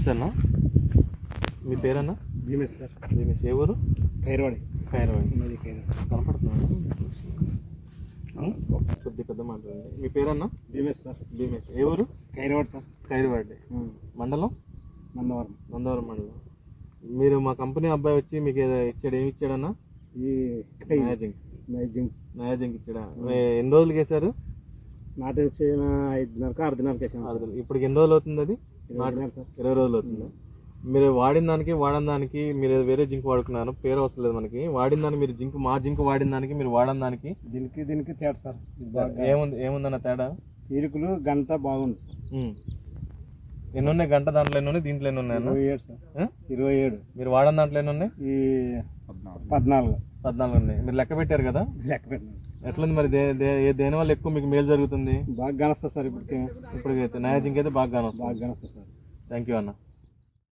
నమస్తే అన్న. మీ పేరన్నా? భీమేష్ సార్. భీమేష్. ఏ ఊరు? ఖైరవాడి ఖైరవాడి ఖైరవాడి కనపడుతుంది? కొద్ది పెద్ద మాట్లాడండి. మీ పేరన్నా? భీమేష్ సార్. భీమేష్. ఏ ఊరు? ఖైరవాడి సార్. ఖైరవాడి మండలం? నందవరం నందవరం మండలం. మీరు మా కంపెనీ అబ్బాయి వచ్చి మీకు ఏదో ఇచ్చాడు ఏమి ఇచ్చాడన్నా? ఈ మ్యాజింగ్ మ్యాజింగ్ మ్యాజింగ్ ఇచ్చాడా? ఎన్ని రోజులకి వేశారు నాటి వచ్చిన ఐదున్నరకు ఆరున్నరకు వేసాం ఇప్పటికి ఎన్ని రోజులు అవుతుంది అది? సార్. ఇరవై రోజులు అవుతుంది. మీరు వాడిన దానికి వాడిన దానికి మీరు వేరే జింక్ వాడుకున్నారు పేరు అవసరం లేదు మనకి. వాడిన దానికి మీరు జింక్ మా జింక్ వాడిన దానికి మీరు వాడిన దానికి దీనికి దీనికి తేడా సార్. ఏముంది ఏముందన్న తేడా? ఈరుకులు గంట బాగుంది. ఎన్ని ఉన్నాయి గంట దాంట్లో ఎన్ని ఉన్నాయి దీంట్లో ఎన్ని ఉన్నాయన్న ఇరవై ఏడు సార్? ఇరవై ఏడు. మీరు వాడిన దాంట్లో ఎన్ని ఉన్నాయి ఈ పద్నాలుగు. పద్నాలుగు ఉన్నాయి మీరు లెక్క పెట్టారు కదా? లెక్క పెట్టినాను ఎట్లుంది మరి? దే దే ఏ- దేని వల్ల ఎక్కువ మీకు మేలు జరుగుతుంది? బాగా గనస్తా సార్ ఇప్పటికే. ఇప్పటికైతే. నయా జింక్ అయితే బాగా కానొస్తుంది బాగా గనస్తా సార్. థ్యాంక్ యూ అన్న.